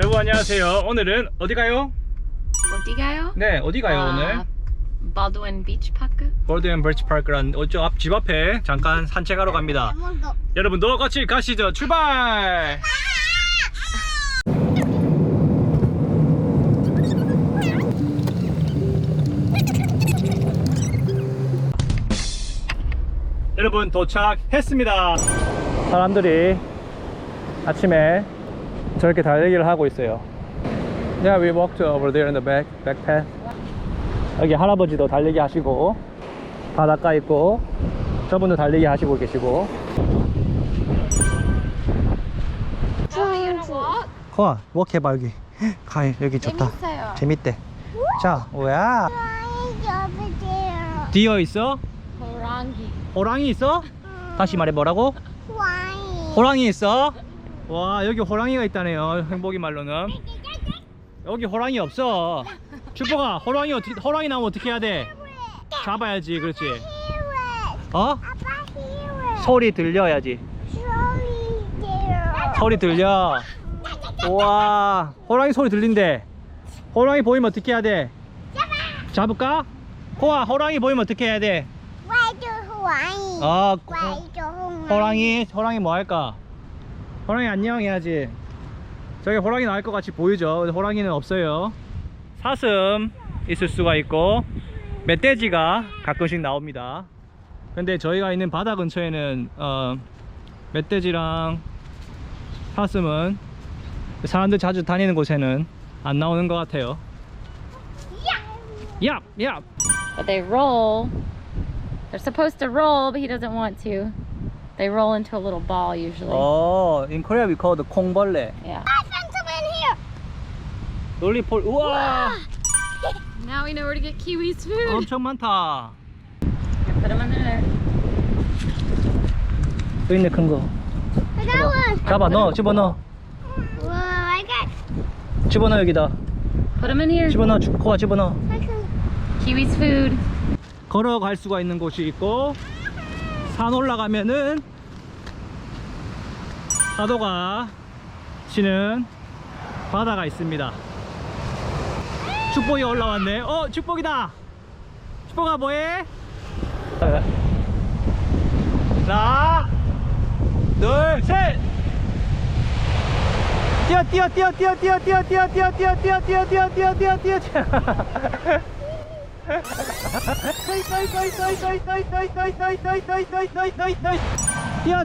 여러분 안녕하세요. 오늘은 어디 가요? 어디 가요? 네, 어디 가요 아, 오늘? Baldwin Beach Park. 골드앤 벌치 파크란 어쪽 앞집 앞에 잠깐 산책하러 갑니다. 여러분도 같이 가시죠. 출발! 여러분 도착했습니다. 사람들이 아침에 저렇게 달리기를 하고 있어요. Yeah, we walked over there in the back back path. 여기 할아버지도 달리기 하시고 바닷가 있고 저분도 달리기 하시고 계시고 거아 워크 해봐 여기 가 여기 좋다 재밌어요. 재밌대 자 뭐야 디어 있어? 호랑이. 호랑이 있어? 다시 말해 뭐라고? 호랑이 있어? 와 여기 호랑이가 있다네요 행복이 말로는 여기 호랑이 없어 슈퍼가 호랑이 어떻게 호랑이 나오면 어떻게 해야 돼? 잡아야지 그렇지 어? 소리 들려야지 소리 들려 우와 호랑이 소리 들린대 호랑이 보이면 어떻게 해야 돼? 잡을까? 호아 호랑이 보이면 어떻게 해야 돼? 아 호- 호랑이 호랑이 뭐 할까? 호랑이 안녕 해야지 저기 호랑이 나올 것 같이 보이죠 호랑이는 없어요 사슴 있을 수가 있고 멧돼지가 가끔씩 나옵니다 근데 저희가 있는 바다 근처에는 어, 멧돼지랑 사슴은 사람들 자주 다니는 곳에는 안 나오는 것 같아요 얍! 얍! But they roll. They're supposed to roll, but he doesn't want to. They roll into a little ball usually. 어, in Korea we call the 콩벌레 Yeah. 롤리폴 우와 Now we know where to get Kiwi's food. 엄청 많다 Put them in there. 여기 있네 큰거 잡아 넣어 집어넣어 집어넣어 여기다 Put them in here. 집어넣어 주- 코아 집어넣어 Kiwi's food. 걸어갈 수가 있는 곳이 있고 산 올라가면은 파도가 치는 바다가 있습니다 축복이 올라왔네 어 축복이다 축복아 뭐해? 하나 둘셋 뛰어 뛰어 뛰어 뛰어 뛰어 뛰어 뛰어 뛰어 뛰어 뛰어 뛰어 뛰어 뛰어 뛰어 뛰어 뛰어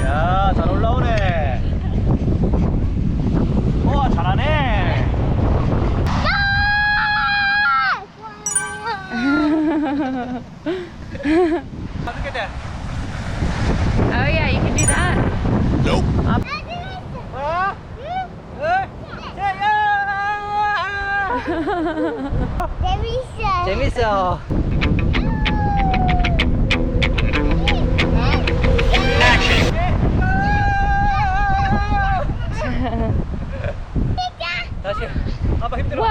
야잘 올라오네. 우와 잘하네 어떻게 돼? Oh yeah, you can do that. 어? 어? 자, 야! 재밌어. 다시. 아빠 힘들어. Wow.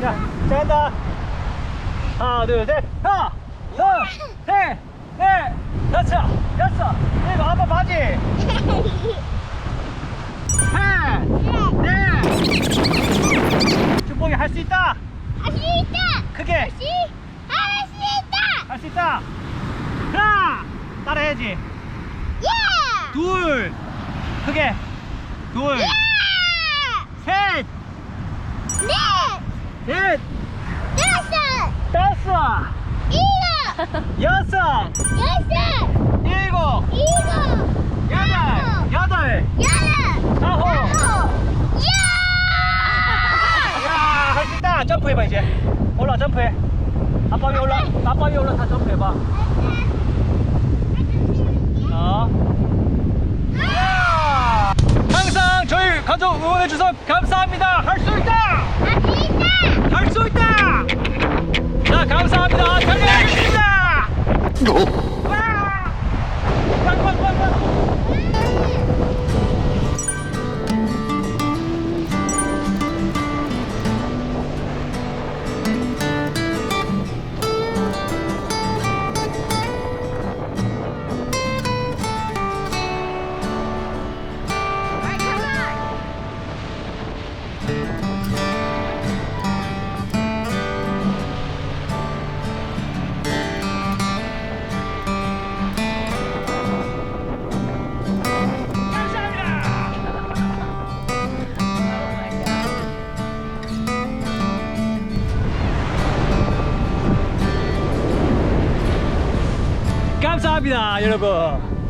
자, 잘한다. 하나, 둘, 셋. 하나, 둘, 셋, 넷, 다섯, 여섯, 일곱. 아빠 바지. 주봉이 할 수 있다. 할 수 있다. 크게. 할수 할 수 있다. 할 수 있다. 하나. 따라해야지. 예. 둘. 크게. 둘. 예. 셋. 넷. 넷. 다섯. 다섯. 일곱. 여섯. 여섯. 일곱. 일곱. 여덟. 여덟. 여덟. 점프해봐 이제. 올라 점프해. 아빠 위 올라. 아빠 위 올라 다 점프해봐. 어. 야! 항상 저희 가족 응원해 주셔서 감사합니다. 할 수 있다. 할 수 있다. 자, 감사합니다. 달려가겠습니다. 감사합니다 여러분